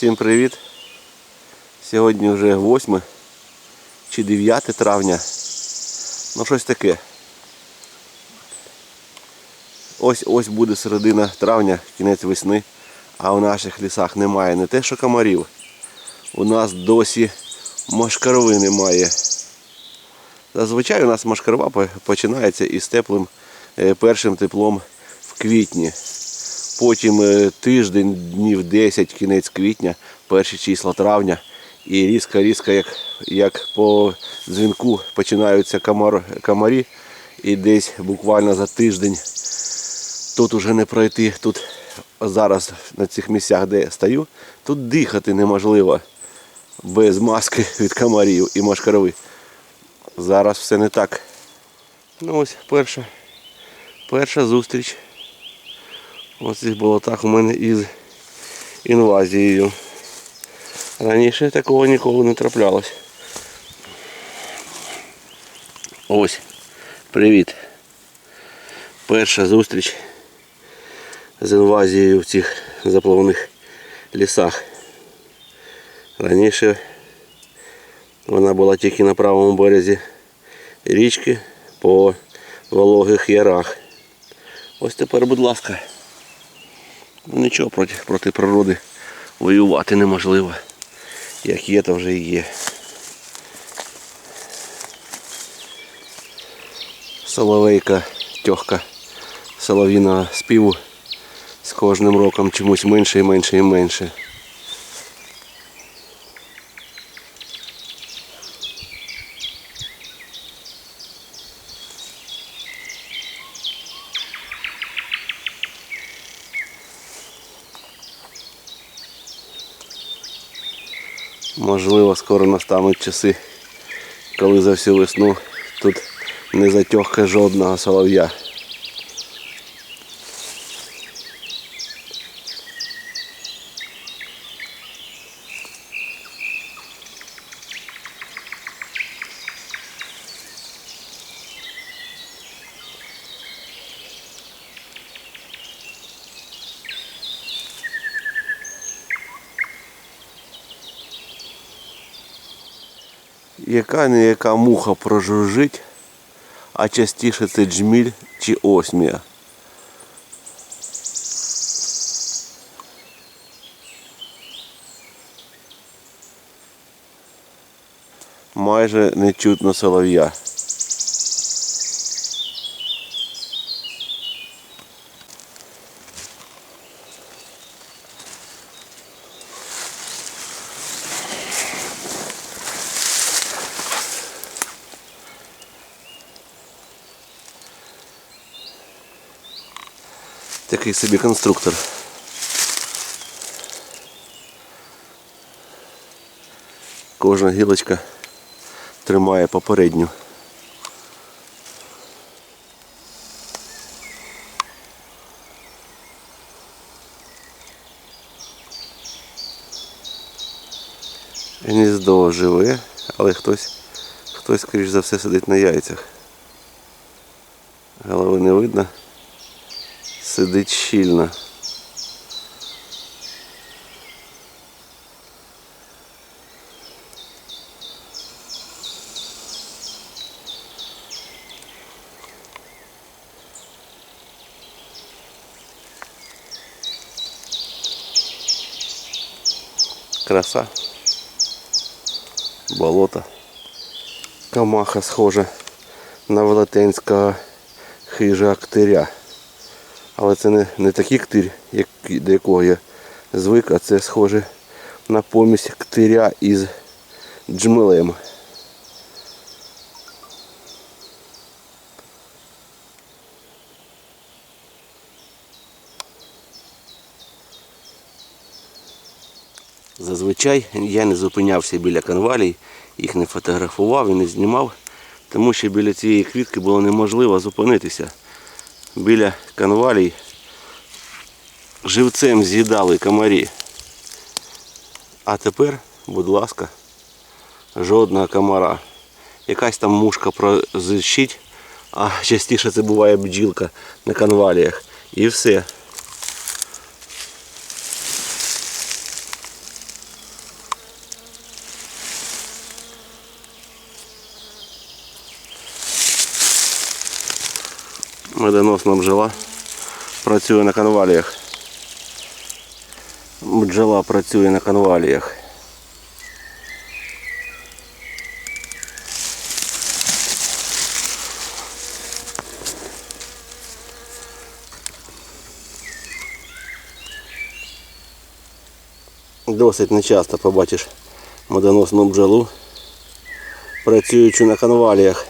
Всім привіт! Сьогодні вже 8 чи 9 травня. Ну щось таке. Ось ось буде середина травня, кінець весни, а в наших лісах немає не те, що комарів. У нас досі машкарви немає. Зазвичай у нас машкарва починається із теплим е, першим теплом в квітні. Потім е, тиждень, днів 10, кінець квітня, перші числа травня. І різко-різко, як, як по дзвінку починаються комар, комарі. І десь буквально за тиждень тут уже не пройти. Тут зараз на цих місцях, де стою, тут дихати неможливо без маски від комарів і машкарови. Зараз все не так. Ну ось перша, перша зустріч. Ось цих болотах у мене із інвазією. Раніше такого ніколи не траплялось. Ось. Привіт. Перша зустріч з інвазією в цих заплавних лісах. Раніше вона була тільки на правому березі річки по вологих ярах. Ось тепер, будь ласка. Нічого проти, проти природи воювати неможливо. Як є, то вже і є. Соловейка, тьохка солов'їного співу з кожним роком чомусь менше і менше і менше. Можливо, скоро настануть часи, коли за всю весну тут не затьохка жодного солов'я. Яка не яка муха прожужжить, а частіше це джміль чи осмія. Майже не чутно солов'я. Такий собі конструктор. Кожна гілочка тримає попередню. Гніздо живе, але хтось, хтось, скоріш за все, сидить на яйцях. Голови не видно сидить щільно. Краса. Болото. Камаха схожа на велетенського хижа актиря. Але це не, не такий ктирь, як, до якого я звик, а це схоже на помість ктиря із джмелем. Зазвичай я не зупинявся біля конвалій, їх не фотографував і не знімав, тому що біля цієї квітки було неможливо зупинитися біля конвалій живцем з'їдали комарі. А тепер, будь ласка, жодного комара. Якась там мушка прозищить, а частіше це буває бджілка на конваліях. І все. Медоносна бджола працює на конваліях. Бджола працює на конваліях. Досить нечасто побачиш медоносну бджолу, працюючи на конваліях.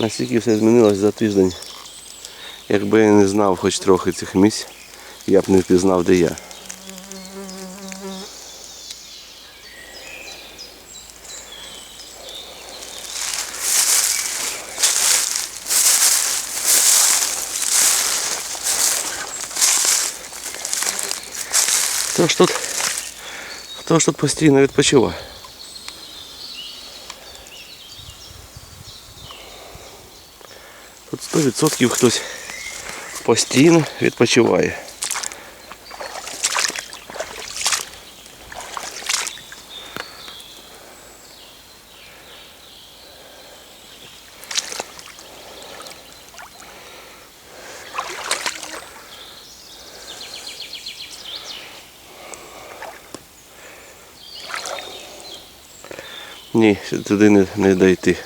Наскільки все змінилось за тиждень. Якби я не знав хоч трохи цих місць, я б не впізнав, де я. Хто ж тут? Хто ж тут постійно відпочиває? 100% хтось постійно відпочиває. Ні, туди не, не дойти.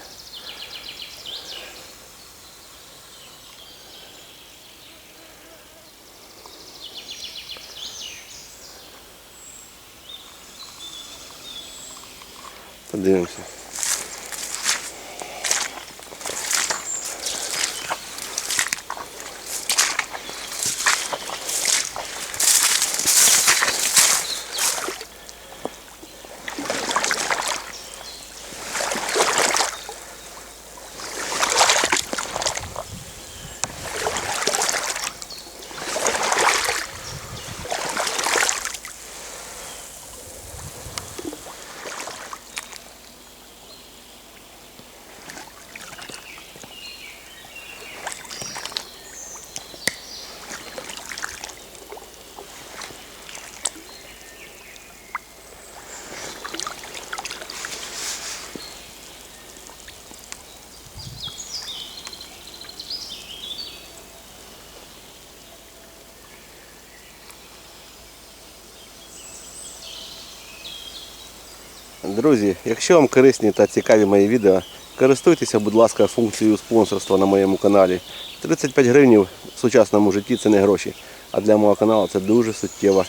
Друзі, якщо вам корисні та цікаві мої відео, користуйтеся, будь ласка, функцією спонсорства на моєму каналі. 35 гривень в сучасному житті це не гроші, а для мого каналу це дуже суттєва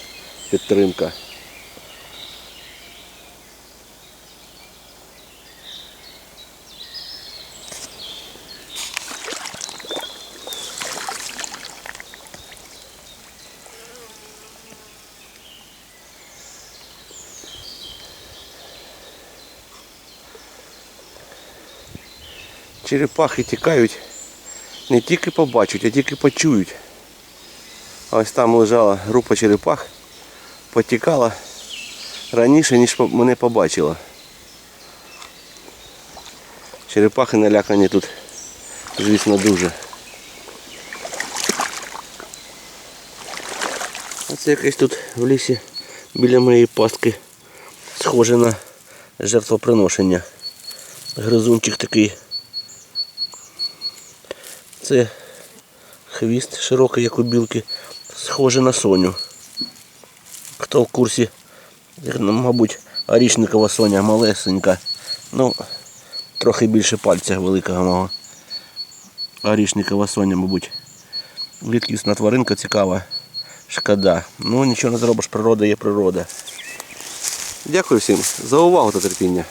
підтримка. Черепахи тікають, не тільки побачать, а тільки почують. А Ось там лежала група черепах, потікала раніше, ніж мене побачила. Черепахи налякані тут, звісно, дуже. Оце якесь тут в лісі біля моєї пастки схоже на жертвоприношення. Гризунчик такий. Це хвіст широкий, як у білки, схоже на соню. Хто в курсі, ну, мабуть, орішникова соня малесенька. Ну, трохи більше пальця великого мого. Орішникова соня, мабуть. Рідкісна тваринка цікава. Шкода. Ну нічого не зробиш, природа є природа. Дякую всім за увагу та терпіння.